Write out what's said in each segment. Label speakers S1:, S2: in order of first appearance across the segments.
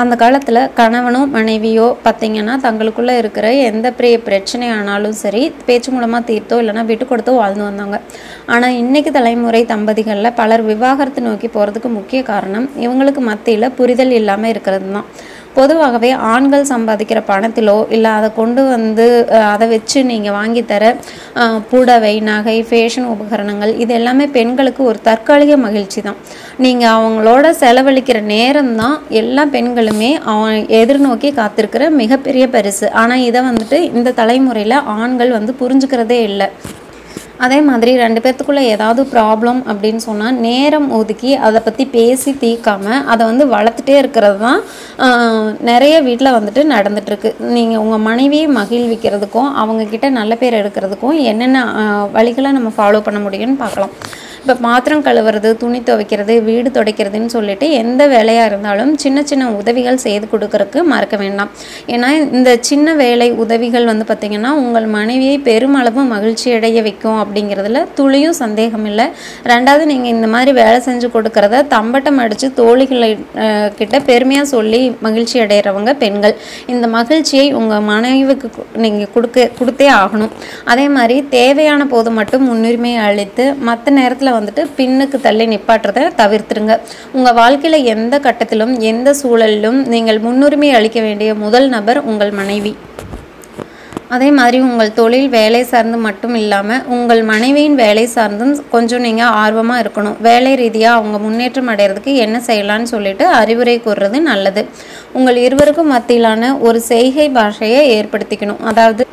S1: அந்த காலத்தில் கணவனோ மனைவியோ பார்த்திங்கன்னா தங்களுக்குள்ளே இருக்கிற எந்த பெரிய பிரச்சனை ஆனாலும் சரி பேச்சு மூலமாக தீர்த்தோ இல்லைன்னா விட்டு கொடுத்தோ வாழ்ந்து வந்தாங்க. ஆனால் இன்னைக்கு தலைமுறை தம்பதிகளில் பலர் விவாகரத்து நோக்கி போகிறதுக்கு முக்கிய காரணம் இவங்களுக்கு மத்தியில் புரிதல் இல்லாமல் இருக்கிறது தான் பொதுவாகவே ஆண்கள் சம்பாதிக்கிற பணத்திலோ இல்லை அதை கொண்டு வந்து அதை வச்சு நீங்கள் வாங்கித்தர தர புடவை நகை ஃபேஷன் உபகரணங்கள் இது எல்லாமே பெண்களுக்கு ஒரு தற்காலிக மகிழ்ச்சி தான். நீங்கள் அவங்களோட செலவழிக்கிற நேரம் தான் எல்லா பெண்களுமே அவன் எதிர்நோக்கி காத்திருக்கிற மிகப்பெரிய பரிசு. ஆனால் இதை வந்துட்டு இந்த தலைமுறையில் ஆண்கள் வந்து புரிஞ்சுக்கிறதே இல்லை. அதே மாதிரி ரெண்டு பேர்த்துக்குள்ளே ஏதாவது ப்ராப்ளம் அப்படின்னு சொன்னால் நேரம் ஒதுக்கி அதை பற்றி பேசி தீர்க்காம அதை வந்து வளர்த்துட்டே இருக்கிறது தான் நிறைய வீட்டில் வந்துட்டு நடந்துட்டுருக்கு. நீங்கள் உங்கள் மனைவியை மகிழ்விக்கிறதுக்கும் அவங்கக்கிட்ட நல்ல பேர் எடுக்கிறதுக்கும் என்னென்ன வழிகளை நம்ம ஃபாலோ பண்ண முடியும்னு பார்க்கலாம். இப்போ பாத்திரம் கழுவுறது துணி துவைக்கிறது வீடு துடைக்கிறதுன்னு சொல்லிட்டு எந்த வேலையாக இருந்தாலும் சின்ன சின்ன உதவிகள் செய்து கொடுக்கறதுக்கு மறக்க வேண்டாம். ஏன்னா இந்த சின்ன வேலை உதவிகள் வந்து பார்த்திங்கன்னா உங்கள் மனைவியை பெருமளவு மகிழ்ச்சி அடைய வைக்கும் அப்படிங்கிறதுல துளியும் சந்தேகம் இல்லை. ரெண்டாவது நீங்கள் இந்த மாதிரி வேலை செஞ்சு கொடுக்கறத தம்பட்டம் அடித்து தோழிகளை கிட்ட பெருமையாக சொல்லி மகிழ்ச்சி அடைகிறவங்க பெண்கள். இந்த மகிழ்ச்சியை உங்கள் மனைவிக்கு நீங்கள் கொடுக்க கொடுத்தே ஆகணும். அதே மாதிரி தேவையான போது மட்டும் முன்னுரிமை அளித்து மற்ற நேரத்தில் வந்துட்டு பின்னுக்கு தள்ளி நிப்பாட்டுறதை தவிர்த்துருங்க உங்கள் வாழ்க்கையில் எந்த கட்டத்திலும் எந்த சூழலிலும் நீங்கள் முன்னுரிமை அளிக்க வேண்டிய முதல் நபர் உங்கள் மனைவி. அதே மாதிரி உங்கள் தொழில் வேலை சார்ந்து மட்டும் இல்லாமல் உங்கள் மனைவியின் வேலை சார்ந்தும் கொஞ்சம் நீங்கள் ஆர்வமாக இருக்கணும். வேலை ரீதியாக அவங்க முன்னேற்றம் அடைகிறதுக்கு என்ன செய்யலாம்னு சொல்லிட்டு அறிவுரை கூறுறது நல்லது. உங்கள் இருவருக்கும் மத்தியிலான ஒரு செய்கை பாஷையை ஏற்படுத்திக்கணும். அதாவது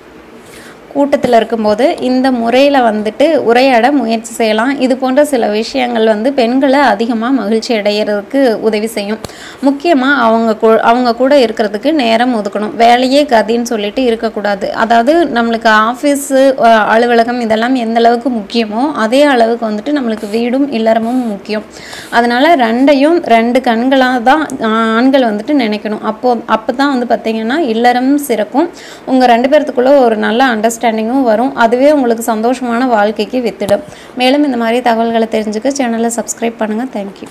S1: கூட்டத்தில் இருக்கும்போது இந்த முறையில் வந்துட்டு உரையாட முயற்சி செய்யலாம். இது போன்ற சில விஷயங்கள் வந்து பெண்களை அதிகமாக மகிழ்ச்சி அடைகிறதுக்கு உதவி செய்யும். முக்கியமாக அவங்க கூ அவங்க கூட இருக்கிறதுக்கு நேரம் ஒதுக்கணும். வேலையே கதின்னு சொல்லிட்டு இருக்கக்கூடாது. அதாவது நம்மளுக்கு ஆஃபீஸு அலுவலகம் இதெல்லாம் எந்த அளவுக்கு முக்கியமோ அதே அளவுக்கு வந்துட்டு நம்மளுக்கு வீடும் இல்லறமும் முக்கியம். அதனால் ரெண்டையும் ரெண்டு கண்களாக தான் ஆண்கள் வந்துட்டு நினைக்கணும். அப்போ அப்போ தான் வந்து பார்த்திங்கன்னா இல்லறமும் சிறக்கும். உங்கள் ரெண்டு பேர்த்துக்குள்ளே ஒரு நல்ல அண்டர்ஸ்டாண்ட் அண்டர்ஸ்டாண்டிங்கும் வரும். அதுவே உங்களுக்கு சந்தோஷமான வாழ்க்கைக்கு வித்திடும். மேலும் இந்த மாதிரி தகவல்களை தெரிஞ்சுக்க சேனலை சப்ஸ்கிரைப் பண்ணுங்கள் தேங்க்யூ